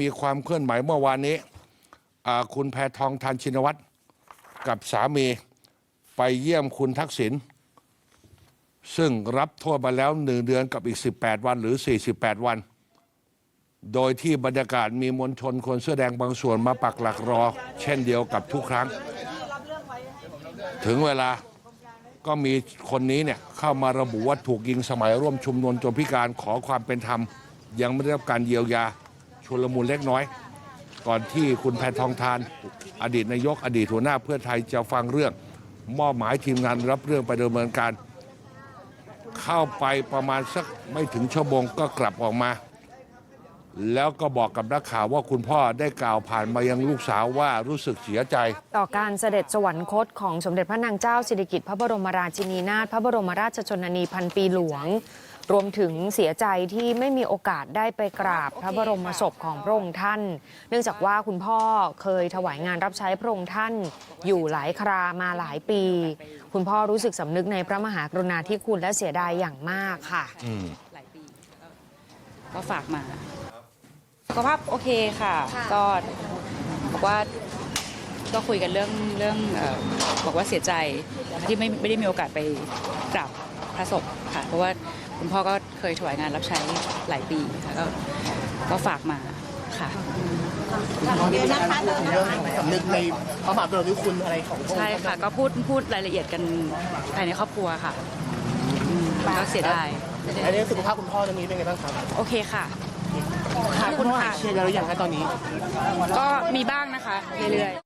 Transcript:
มีความเคลื่อนไหวเมื่อวานนี้ คุณแพทองทานชินวัตรกับสามีไปเยี่ยมคุณทักษิณซึ่งรับโทษมาแล้วหนึ่งเดือนกับอีก 18 วันหรือ 48 วัน โดยที่บรรยากาศมีมวลชนคนเสื้อแดงบางส่วนมาปักหลักรอ เช่นเดียวกับทุกครั้ง ถึงเวลาก็มีคนนี้เนี่ยเข้ามาระบุว่าถูกยิงสมัยร่วมชุมนุมจนพิการขอความเป็นธรรม ยังไม่ได้รับการเยียวยา ชุลมุนเล็กน้อย ก่อนที่คุณแพทองทาน อดีตนายกอดีตหัวหน้าเพื่อไทยจะฟังเรื่อง มอบหมายทีมงานรับเรื่องไปดำเนินการ เข้าไปประมาณสักไม่ถึงชั่วโมงก็กลับออกมา แล้วก็บอกกับนักข่าวว่าคุณพ่อได้กล่าวผ่านมายังลูกสาวว่ารู้สึกเสียใจ ต่อการเสด็จสวรรคตของสมเด็จพระนางเจ้าสิริกิติ์พระบรมราชินีนาถพระบรมราชชนนีพันปีหลวง รวมถึงเสียใจที่ไม่มีโอกาสได้ไปกราบพระบรมศพของพระองค์ท่าน เนื่องจากว่าคุณพ่อเคยถวายงานรับใช้พระองค์ท่าน อยู่หลายครามาหลายปี คุณพ่อรู้สึกสำนึกในพระมหากรุณาธิคุณและเสียดายอย่างมากค่ะหลายปีก็ฝากมาสุ ขภาพโอเคค่ะ ก็บอกว่าก็คุยกันเรื่องเรื่องเออบอกว่าเสียใจที่ไม่ไม่ได้มีโอกาสไปกราบพระศพค่ะ เพราะว่าคุณพ่อก็เคยถวายงานรับใช้หลายปีค่ะก็ก็ฝากมาค่ะตอนนี้เป็นการพูดถึงเรื่องสำนึกในพระมหากรุณาธิคุณอะไรของพระองค์ใช่ค่ะ ก็พูดพูดรายละเอียดกันภายในครอบครัวค่ะอืมก็เสียดายอันนี้สุขภาพคุณพ่อตอนนี้เป็นไงบ้างครับ โอเคค่ะ ค่ะคุณพ่อหายเชียดแล้วหรือย่างคะตอนนี้ ก็มีบ้างนะคะ เรื่อยๆ